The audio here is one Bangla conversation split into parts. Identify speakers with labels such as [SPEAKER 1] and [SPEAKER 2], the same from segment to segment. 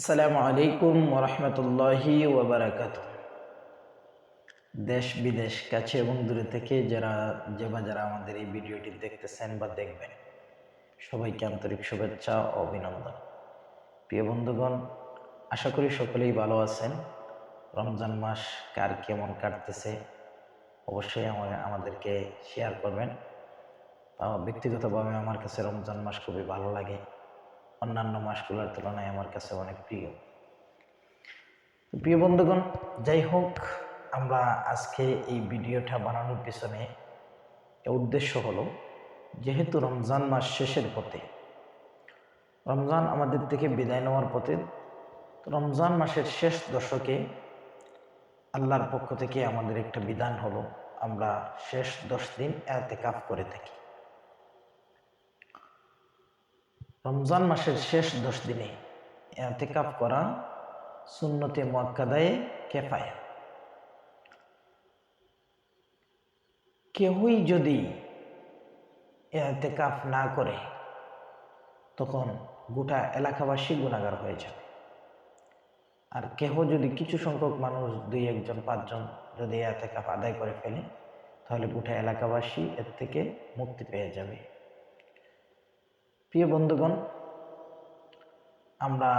[SPEAKER 1] আসসালামু আলাইকুম ওরহমতুল্লাহি ওবরাকাত। দেশ বিদেশ, কাছে এবং দূরে থেকে যারা যে বা যারা আমাদের এই ভিডিওটি দেখতেছেন বা দেখবেন, সবাইকে আন্তরিক শুভেচ্ছা ও অভিনন্দন। প্রিয় বন্ধুগণ, আশা করি সকলেই ভালো আছেন। রমজান মাস কার কেমন কাটতেছে, অবশ্যই আমা- আমাদেরকে শেয়ার করবেন। ব্যক্তিগতভাবে আমার কাছে রমজান মাস খুবই ভালো লাগে। অন্যান্য মাসগুলোর তুলনায় আমার কাছে অনেক প্রিয়। প্রিয় বন্ধুগণ, যাই হোক, আমরা আজকে এই ভিডিওটা বানানোর পিছনে উদ্দেশ্য হলো, যেহেতু রমজান মাস শেষের পথে, রমজান আমাদের থেকে বিদায় নেওয়ার পথে রমজান মাসের শেষ দশকে আল্লাহর পক্ষ থেকে আমাদের একটা বিধান হলো, আমরা শেষ দশ দিন এতে কাপ করে থাকি। রমজান মাসের শেষ দশ দিনে এতেকাপ করা সুন্নতে মোয়াক্কাদায়ে কেফায়া কেউই যদি এতেকাফ না করে, তখন গোটা এলাকাবাসী গুণাগার হয়ে যাবে। আর কেহ যদি কিছু সংখ্যক মানুষ দুই একজন, পাঁচজন যদি এতেকাফ আদায় করে ফেলে, তাহলে গোটা এলাকাবাসী এর থেকে মুক্তি পেয়ে যাবে। প্রিয় বন্ধুগণ, আমরা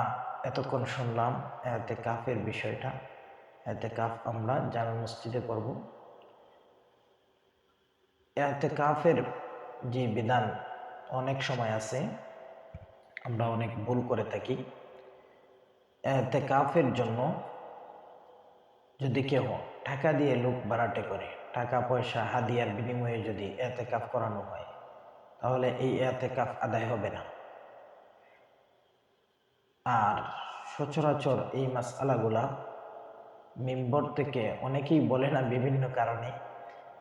[SPEAKER 1] এতক্ষণ শুনলাম এতে কাফের বিষয়টা। এতে কাফ আমরা জামা মসজিদে করব এতে কাফের যে বিধান অনেক সময় আছে, আমরা অনেক ভুল করে থাকি। এতে কাফের জন্য যদি কেউ টাকা দিয়ে লোক বাড়াটে করে, টাকা পয়সা হাদিয়ার বিনিময়ে যদি এতে কাফ করানো হয় তাহলে এই এতেকাফ আদায় হবে না। আর সচরাচর এই মাসালাগুলা মেম্বর থেকে অনেকেই বলে না বিভিন্ন কারণে,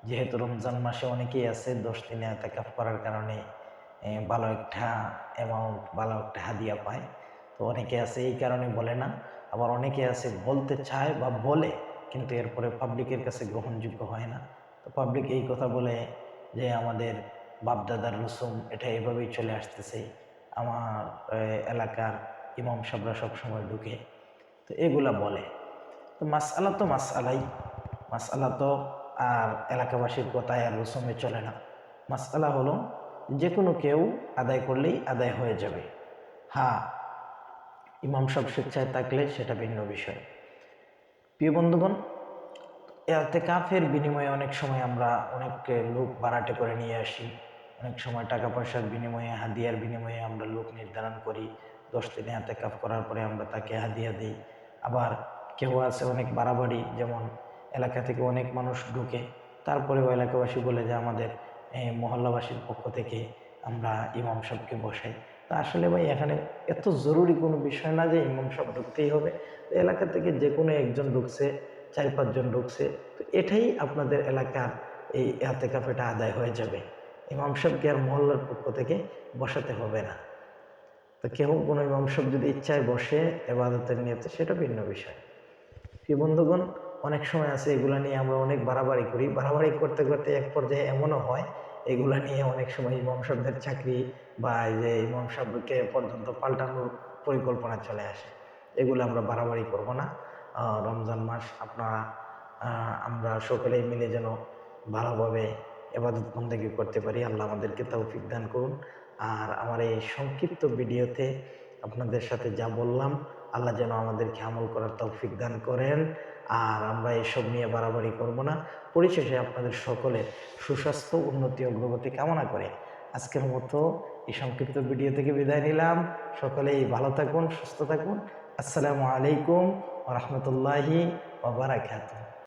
[SPEAKER 1] যেহেতু রমজান মাসে অনেকেই আছে দশ দিনে এতেকাফ করার কারণে ভালো একটা অ্যামাউন্ট ভালো একটা হাদিয়া পায়। তো অনেকে আছে এই কারণে বলে না, আবার অনেকে আছে বলতে চায় বা বলে, কিন্তু এরপরে পাবলিকের কাছে গ্রহণযোগ্য হয় না। তো পাবলিক এই কথা বলে যে আমাদের বাপদাদার রসুম, এটা এভাবেই চলে আসতেছে। আমার এলাকার ইমাম সাহরা সবসময় ঢুকে। তো এগুলা বলে। তো মাসআলা তো মাসআলাই। মাসআলা তো আর এলাকাবাসীর কথায় আর রসুমে চলে না। মাসআলা হলো যে কোনো কেউ আদায় করলেই আদায় হয়ে যাবে। হ্যাঁ ইমাম সাহেব স্বেচ্ছায় থাকলে সেটা ভিন্ন বিষয়। প্রিয় বন্ধুগণ, এতে কাফের বিনিময়ে অনেক সময় আমরা অনেক লোক বাড়াটে করে নিয়ে আসি। অনেক সময় টাকা পয়সার বিনিময়ে, হাদিয়ার বিনিময়ে আমরা লোক নির্ধারণ করি। দশ দিনে হাতে কাপ করার পরে আমরা তাকে হাদিয়া দিই। আবার কেউ আছে অনেক বাড়াবাড়ি, যেমন এলাকা থেকে অনেক মানুষ ঢুকে, তারপরেও এলাকাবাসী বলে যে আমাদের মহল্লাবাসীর পক্ষ থেকে আমরা ইমাম সাহেবকে বসাই। তা আসলে ভাই, এখানে এত জরুরি কোনো বিষয় না যে ইমাম সাহেব ঢুকতেই হবে। এলাকা থেকে যে কোনো একজন ঢুকছে, চার পাঁচজন ঢুকছে, তো এটাই আপনাদের এলাকার এই এতে কাফেটা আদায় হয়ে যাবে। ইমাম সাহেবকে আর মহল্লার পক্ষ থেকে বসাতে হবে না। তো কেউ কোনো ইমাম সাহেব যদি ইচ্ছায় বসে এবাদতের নিয়তে, সেটা ভিন্ন বিষয়। কি বন্ধুগণ, অনেক সময় আছে এগুলা নিয়ে আমরা অনেক বাড়াবাড়ি করি। বাড়াবাড়ি করতে করতে এক পর্যায়ে এমনও হয়, এগুলা নিয়ে অনেক সময় ইমাম সাহেবদের চাকরি বা এই যে ইমাম সাহেবকে পর্যন্ত পাল্টানোর পরিকল্পনা চলে আসে। এগুলো আমরা বাড়াবাড়ি করব না। রমজান মাস, আপনারা আমরা সকলেই মিলে যেন ভালোভাবে এবাদত বন্দেগী করতে পারি। আল্লাহ আমাদেরকে তৌফিক দান করুন। আর আমার এই সংক্ষিপ্ত ভিডিওতে আপনাদের সাথে যা বললাম, আল্লাহ যেন আমাদেরকে আমল করার তৌফিক দান করেন। আর আমরা এসব নিয়ে বাড়াবাড়ি করব না। পরিশেষে আপনাদের সকলের সুস্বাস্থ্য, উন্নতি, অগ্রগতি কামনা করে আজকের মতো এই সংক্ষিপ্ত ভিডিও থেকে বিদায় নিলাম। সকলেই ভালো থাকুন, সুস্থ থাকুন। আসসালামু আলাইকুম রহমতুল্লাহি ওবরাকাতুহ